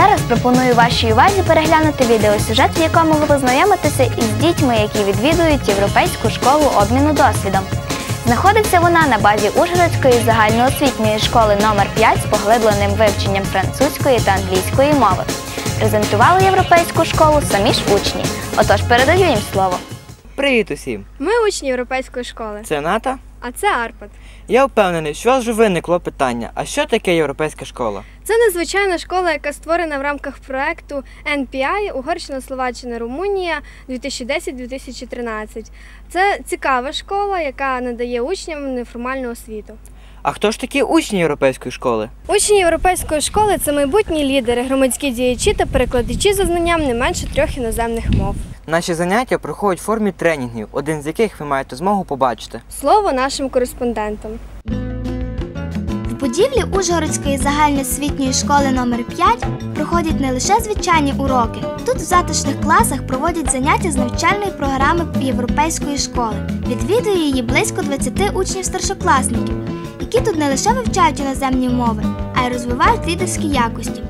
Зараз пропоную вашій увазі переглянути відеосюжет, в якому ви познайомитеся із дітьми, які відвідують європейську школу обміну досвідом. Знаходиться вона на базі Ужгородської загальноосвітньої школи номер 5 з поглибленим вивченням французької та англійської мови. Презентували європейську школу самі ж учні. Отож передаю їм слово. Привіт усім! Ми учні європейської школи, Це Ната. А це Арпад. Я впевнений, що у вас вже виникло питання: а що таке європейська школа? Це незвичайна школа, яка створена в рамках проекту NPI Угорщина, Словаччина, Румунія 2010-2013. Це цікава школа, яка надає учням неформальну освіту. А хто ж такі учні європейської школи? Учні європейської школи це майбутні лідери, громадські діячі та перекладачі за знанням не менше трьох іноземних мов. Наші заняття проходять в формі тренінгів, один з яких ви маєте змогу побачити. Слово нашим кореспондентам. В будівлі Ужгородської загальноосвітньої школи номер 5 проходять не лише звичайні уроки. Тут в затишних класах проводять заняття з навчальної програми європейської школи. Відвідує її близько 20 учнів старшокласників, які тут не лише вивчають іноземні мови, а й розвивають лідерські якості.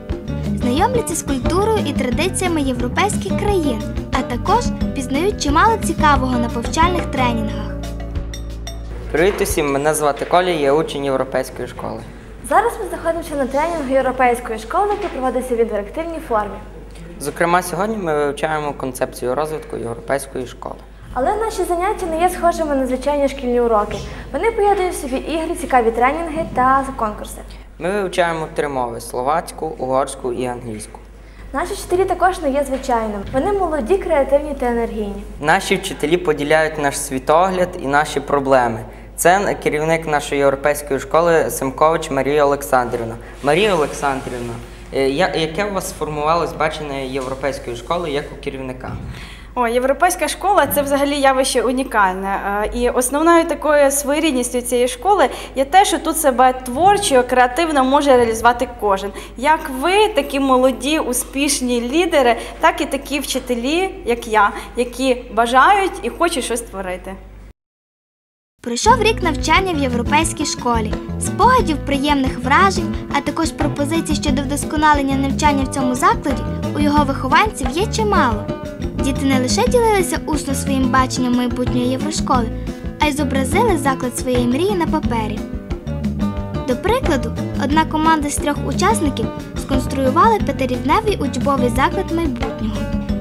Знайомляться з культурою і традиціями європейських країн, а також пізнають чимало цікавого на повчальних тренінгах. Привіт усім, мене звати Коля, я учень європейської школи. Зараз ми знаходимося на тренінгу європейської школи, який проводиться в інтерактивній формі. Зокрема, сьогодні ми вивчаємо концепцію розвитку європейської школи. Але наші заняття не є схожими на звичайні шкільні уроки. Вони поєднують в собі ігри, цікаві тренінги та конкурси. Ми вивчаємо три мови: словацьку, угорську і англійську. Наші вчителі також не є звичайними. Вони молоді, креативні та енергійні. Наші вчителі поділяють наш світогляд і наші проблеми. Це керівник нашої європейської школи Семкович Марія Олександрівна. Марія Олександрівна, е, яке у вас сформувалось бачення європейської школи як у керівника? О, європейська школа це взагалі явище унікальне. Е, І основною такою своєрідністю цієї школи є те, що тут себе творчо, креативно може реалізувати кожен. Як ви, такі молоді, успішні лідери, так і такі вчителі, як я, які бажають і хочуть щось творити. Пройшов рік навчання в європейській школі, спогадів приємних вражень, а також пропозицій щодо вдосконалення навчання в цьому закладі у його вихованців є чимало. Діти не лише ділилися усно своїм баченням майбутньої єврошколи, а й зобразили заклад своєї мрії на папері. До прикладу, одна команда з трьох учасників сконструювала п'ятирівневий учбовий заклад майбутнього.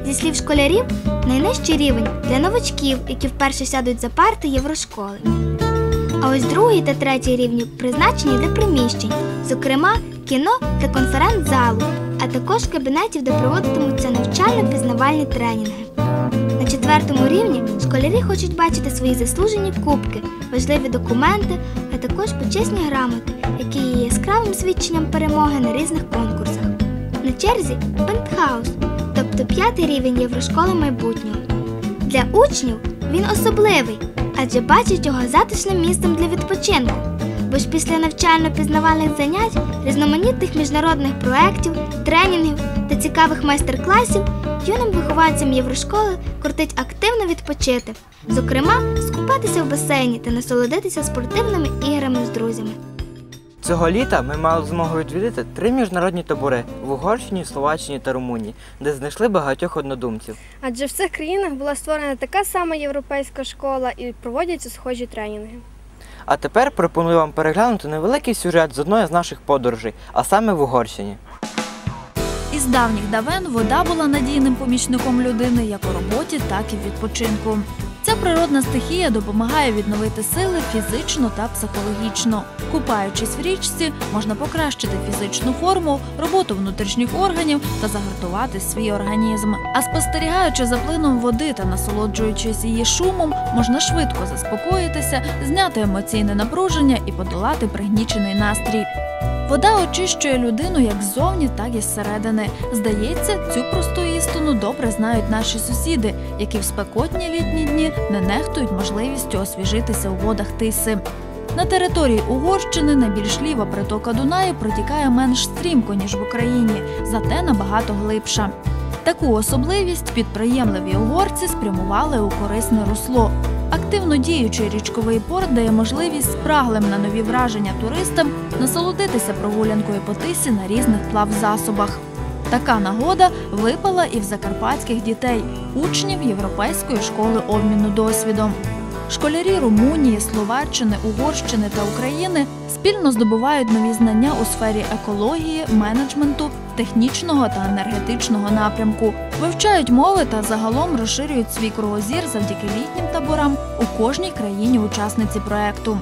Зі слів школярів, найнижчий рівень для новачків, які вперше сядуть за парти єврошколи. А ось другий та третій рівні призначені для приміщень, зокрема кіно та конференц-залу, а також кабінетів, де проводитимуться навчально-пізнавальні тренінги. На четвертому рівні школярі хочуть бачити свої заслужені кубки, важливі документи, а також почесні грамоти, які є яскравим свідченням перемоги на різних конкурсах. На черзі пентхаус, тобто п'ятий рівень Єврошколи майбутнього. Для учнів він особливий, адже бачать його затишним місцем для відпочинку. Бо ж після навчально-пізнавальних занять, різноманітних міжнародних проєктів, тренінгів та цікавих майстер-класів юним вихованцям Єврошколи кортить активно відпочити, зокрема, скупатися в басейні та насолодитися спортивними іграми з друзями. Цього літа ми мали змогу відвідати три міжнародні табори в Угорщині, Словаччині та Румунії, де знайшли багатьох однодумців. Адже в цих країнах була створена така сама європейська школа і проводяться схожі тренінги. А тепер пропоную вам переглянути невеликий сюжет з одної з наших подорожей, а саме в Угорщині. Із давніх давен вода була надійним помічником людини як у роботі, так і в відпочинку. Ця природна стихія допомагає відновити сили фізично та психологічно. Купаючись в річці, можна покращити фізичну форму, роботу внутрішніх органів та загартувати свій організм. А спостерігаючи за плином води та насолоджуючись її шумом, можна швидко заспокоїтися, зняти емоційне напруження і подолати пригнічений настрій. Вода очищує людину як ззовні, так і зсередини. Здається, цю просту істину добре знають наші сусіди, які в спекотні літні дні не нехтують можливістю освіжитися у водах тиси. На території Угорщини найбільш ліва притока Дунаю протікає менш стрімко, ніж в Україні, зате набагато глибша. Таку особливість підприємливі угорці спрямували у корисне русло. Активно діючий річковий порт дає можливість спраглим на нові враження туристам насолодитися прогулянкою по тисі на різних плавзасобах. Така нагода випала і в закарпатських дітей, учнів Європейської школи обміну досвідом. Школярі Румунії, Словаччини, Угорщини та України спільно здобувають нові знання у сфері екології, менеджменту, технічного та енергетичного напрямку, вивчають мови та загалом розширюють свій кругозір завдяки літнім таборам у кожній країні-учасниці проекту.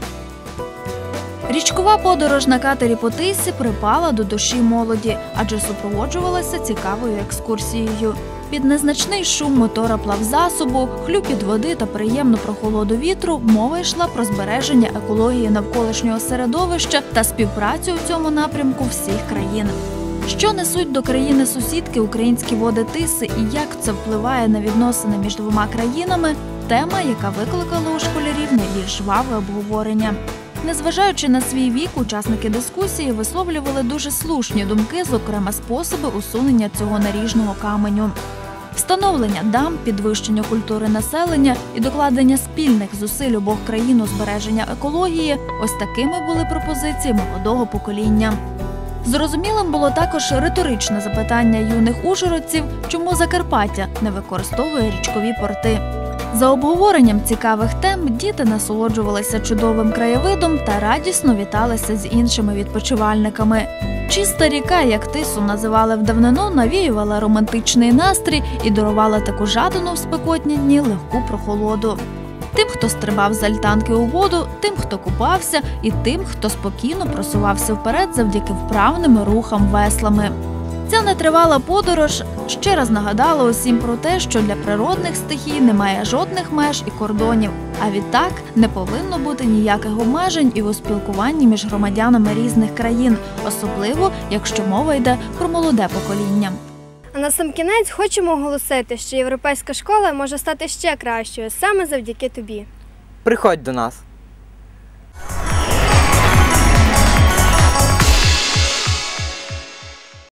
Річкова подорож на катері по Тисі припала до душі молоді, адже супроводжувалася цікавою екскурсією. Під незначний шум мотора плавзасобу, хлюпіт води та приємну прохолоду вітру мова йшла про збереження екології навколишнього середовища та співпрацю у цьому напрямку всіх країн. Що несуть до країни сусідки українські води Тиси і як це впливає на відносини між двома країнами тема, яка викликала у школярів найбільш жваве обговорення. Незважаючи на свій вік, учасники дискусії висловлювали дуже слушні думки, зокрема способи усунення цього наріжного каменю. Встановлення дам, підвищення культури населення і докладення спільних зусиль обох країн у збереження екології ось такими були пропозиції молодого покоління. Зрозумілим було також риторичне запитання юних ужгородців, чому Закарпаття не використовує річкові порти. За обговоренням цікавих тем діти насолоджувалися чудовим краєвидом та радісно віталися з іншими відпочивальниками. Чиста ріка, як тису називали в навіювала романтичний настрій і дарувала таку жадану в спекотні дні легку прохолоду. Тим, хто стрибав з альтанки у воду, тим, хто купався, і тим, хто спокійно просувався вперед завдяки вправним рухам веслами. Ця нетривала подорож ще раз нагадала усім про те, що для природних стихій немає жодних меж і кордонів, а відтак не повинно бути ніяких обмежень і у спілкуванні між громадянами різних країн, особливо якщо мова йде про молоде покоління. А на сам кінець хочемо оголосити, що європейська школа може стати ще кращою саме завдяки тобі. Приходь до нас.